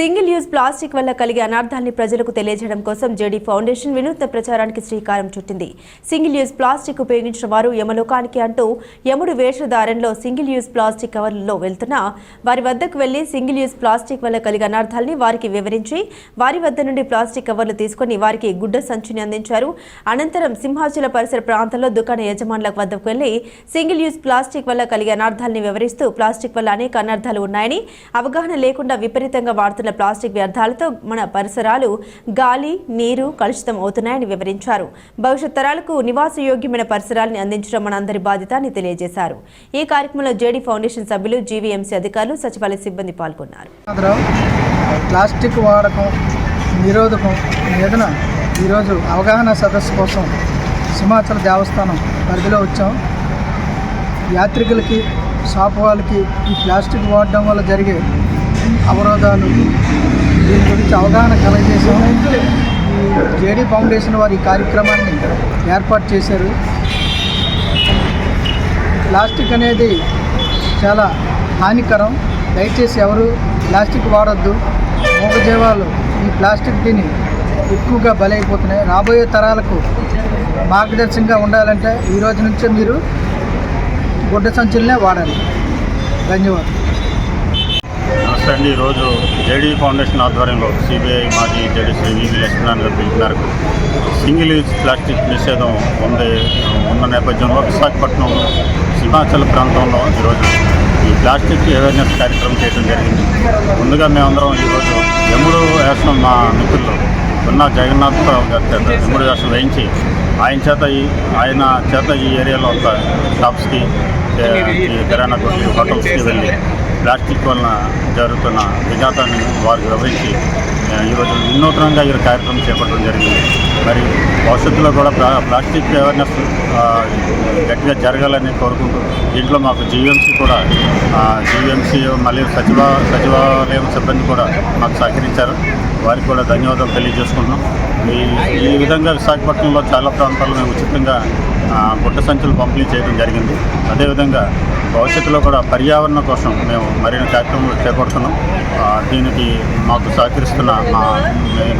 Single use plastic వల్ల కలిగే అనార్థాన్ని ప్రజలకు తెలియజేయడం కోసం జేడీ ఫౌండేషన్ వినూత్న ప్రచారానికి శ్రీకారం చుట్టింది. సింగిల్ యూజ్ ప్లాస్టిక్ ఉపయోగించిన వారు యమలోకానికి అంటూ యముడు వేషధారణలో సింగిల్ యూజ్ ప్లాస్టిక్ కవర్లలో వెళ్తున్నా వారి వద్దకు వెళ్ళి సింగిల్ యూజ్ ప్లాస్టిక్ వల్ల కలిగే అనర్థాల్ని వారికి వివరించి వారి వద్ద నుండి ప్లాస్టిక్ కవర్లు తీసుకుని వారికి గుడ్డ సంచిని అందించారు. అనంతరం సింహాచల పరిసర ప్రాంతాల్లో దుకాణ యజమానుల వద్దకు వెళ్ళి సింగిల్ యూజ్ ప్లాస్టిక్ వల్ల కలిగే అనర్థాల్ని వివరిస్తూ ప్లాస్టిక్ వల్ల అనేక అనర్థాలు ఉన్నాయని అవగాహన లేకుండా విపరీతంగా వాడుతున్న ప్లాస్టిక్ వ్యర్థాలతో మన పరిసరాలు గాలి నీరు కలుషితం అవుతున్నాయని వివరించారు. భవిష్యత్ తరాలకు నివాసయోగ్యమైన పరిసరాలను అందించడం మనందరి బాధ్యత అని తెలియజేశారు. ఈ కార్యక్రమంలో జేడీ ఫౌండేషన్ సభ్యులు జీవీఎంసీ అధికారులు సచివాలయ సిబ్బంది పాల్గొన్నారు. ప్లాస్టిక్ వాడకం నిరోధకం మీదన ఈరోజు అవగాహన సదస్సు కోసం సింహాచల దేవస్థానం పరిధిలో వచ్చాం. యాత్రికులకి షాప్ వాళ్ళకి ఈ ప్లాస్టిక్ వాడడం వల్ల జరిగే అవరోధాలు దీని గురించి అవగాహన కలగజేసాం జేడీ ఫౌండేషన్ వారి ఈ కార్యక్రమాన్ని ఏర్పాటు చేశారు. ప్లాస్టిక్ అనేది చాలా హానికరం. దయచేసి ఎవరు ప్లాస్టిక్ వాడొద్దు. మూగజీవాలు ఈ ప్లాస్టిక్ తిని ఎక్కువగా బలైపోతున్నాయి. రాబోయే తరాలకు మార్గదర్శకంగా ఉండాలంటే ఈ రోజు నుంచే మీరు గుడ్డ సంచులనే వాడాలి. ధన్యవాదాలు. అండి ఈరోజు జేడీ ఫౌండేషన్ ఆధ్వర్యంలో సిబిఐ మాజీ జేడీ శ్రీ వివి లక్ష్మీనారాయణ గారు పిలుపు మేరకు సింగిల్ యూజ్ ప్లాస్టిక్ నిషేధం ఉంది ఉన్న నేపథ్యంలో విశాఖపట్నం సింహాచల ప్రాంతంలో ఈరోజు ఈ ప్లాస్టిక్ అవేర్నెస్ కార్యక్రమం చేయడం జరిగింది. ముందుగా మేమందరం ఈరోజు యముడు వేషం మా మిత్రులు ఉన్న జగన్నాథ్ గారి చేత యముడు వేషం వేయించి ఆయన చేత ఈ ఆయన చేత ఈ ఏరియాలో ఒక షాప్స్కి కిరాణా కొట్లు హోటల్స్కి వెళ్ళి ప్లాస్టిక్ వలన జరుగుతున్న విఘాతాన్ని వారికి వివరించి ఈరోజు వినూత్నంగా ఈ కార్యక్రమం చేపట్టడం జరిగింది. మరి భవిష్యత్తులో కూడా ప్లాస్టిక్ అవేర్నెస్ గట్టిగా జరగాలని కోరుకుంటూ దీంట్లో మాకు జీవీఎంసీ కూడా జీవీఎంసీ మళ్ళీ సచివ సచివాలయం సిబ్బంది కూడా మాకు సహకరించారు. వారికి కూడా ధన్యవాదాలు తెలియజేసుకుంటున్నాం. ఈ ఈ విధంగా విశాఖపట్నంలో చాలా ప్రాంతాల్లో మేము ఉచితంగా ఆ, గుడ్డ సంచులు పంపిణీ చేయడం జరిగింది. అదేవిధంగా భవిష్యత్తులో కూడా పర్యావరణ కోసం మేము మరిన్ని కార్యక్రమాలు చేపడుతున్నాం. దీనికి మాకు సహకరిస్తున్న మా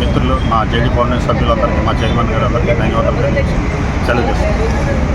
మిత్రులు మా జేడీ ఫౌండేషన్ సభ్యులందరికీ మా చైర్మన్ గారు అందరికీ ధన్యవాదాలు తెలియజేస్తున్నాం. సెలవు చేస్తున్నాం